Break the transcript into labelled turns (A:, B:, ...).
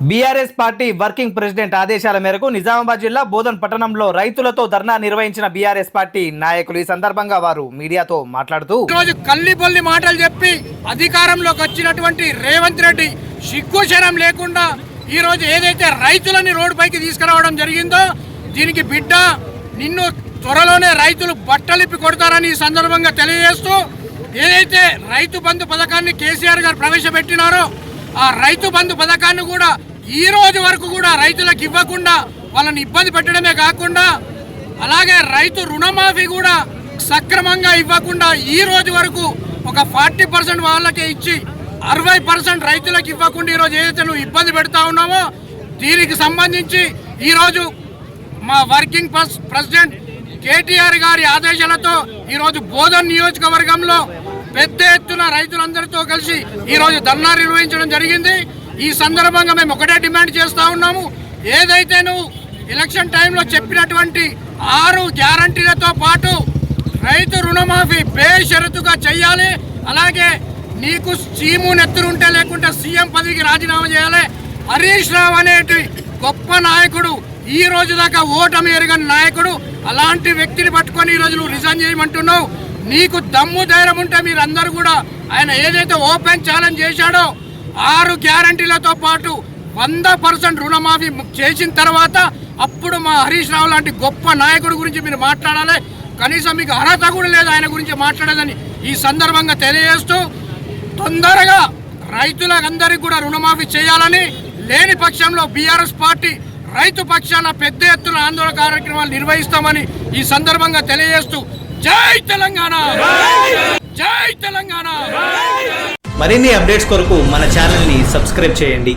A: BRS party working president ఆదేశాల మేరకు నిజామాబాద్ జిల్లా బోధన్ పట్టణంలో రైతులతో ధర్నా నిర్వహించిన బీఆర్ఎస్ పార్టీ నాయకులు ఈ సందర్భంగా వారు మీడియాతో మాట్లాడుతూ
B: రోజు కల్లిబొల్లి మాటలు చెప్పి అధికారంలోకి వచ్చినటువంటి రేవంత్ రెడ్డి సిగ్గుశనం లేకుండా ఈ రోజు ఏదైతే రైతులని రోడ్డుపైకి తీసుకురావడం జరిగిందో దీనికి బిడ్డ నిన్ను త్వరలోనే రైతులు బట్టలిప్పి కొడతారని ఈ సందర్భంగా తెలియజేస్తూ ఏదైతే రైతు బంధు పథకాన్ని కేసీఆర్ గారు ప్రవేశపెట్టినారో ఆ రైతు బంధు పథకాన్ని కూడా ఈ రోజు వరకు కూడా రైతులకు ఇవ్వకుండా వాళ్ళని ఇబ్బంది పెట్టడమే కాకుండా అలాగే రైతు రుణమాఫీ కూడా సక్రమంగా ఇవ్వకుండా ఈ రోజు వరకు ఒక ఫార్టీ పర్సెంట్ వాళ్ళకే ఇచ్చి అరవై పర్సెంట్ రైతులకు ఇవ్వకుండా ఈరోజు ఏదైతే నువ్వు ఇబ్బంది పెడతా ఉన్నామో దీనికి సంబంధించి ఈరోజు మా వర్కింగ్ ప్రెస్ ప్రెసిడెంట్ కేటీఆర్ గారి ఆదేశాలతో ఈరోజు బోధన్ నియోజకవర్గంలో పెద్ద ఎత్తున రైతులందరితో కలిసి ఈరోజు ధర్నా నిర్వహించడం జరిగింది. ఈ సందర్భంగా మేము ఒకటే డిమాండ్ చేస్తూ ఉన్నాము. ఏదైతే నువ్వు ఎలక్షన్ టైంలో చెప్పినటువంటి ఆరు గ్యారంటీలతో పాటు రైతు రుణమాఫీ బేషరతుగా చెయ్యాలి. అలాగే నీకు సీము నెత్తురుంటే లేకుంటే సీఎం పదవికి రాజీనామా చేయాలి. హరీష్ రావు అనేటి గొప్ప నాయకుడు ఈ రోజు దాకా ఓటమి ఎరగని నాయకుడు అలాంటి వ్యక్తిని పట్టుకొని ఈ నువ్వు రిజైన్ చేయమంటున్నావు. నీకు దమ్ము ధైర్యం ఉంటే మీరందరూ కూడా ఆయన ఏదైతే ఓపెన్ ఛాలెంజ్ చేశాడో ఆరు గ్యారంటీలతో పాటు వంద పర్సెంట్ రుణమాఫీ చేసిన తర్వాత అప్పుడు మా హరీష్ రావు లాంటి గొప్ప నాయకుడి గురించి మీరు మాట్లాడాలి. కనీసం మీకు అర్హత కూడా లేదు ఆయన గురించి మాట్లాడదని ఈ సందర్భంగా తెలియజేస్తూ తొందరగా రైతులందరికీ కూడా రుణమాఫీ చేయాలని లేని పక్షంలో బీఆర్ఎస్ పార్టీ రైతు పక్షాన పెద్ద ఎత్తున ఆందోళన కార్యక్రమాలు నిర్వహిస్తామని ఈ సందర్భంగా తెలియజేస్తూ జై తెలంగాణ! జై తెలంగాణ!
A: మరిన్ని అప్డేట్స్ కొరకు మన ఛానల్ని సబ్స్క్రైబ్ చేయండి.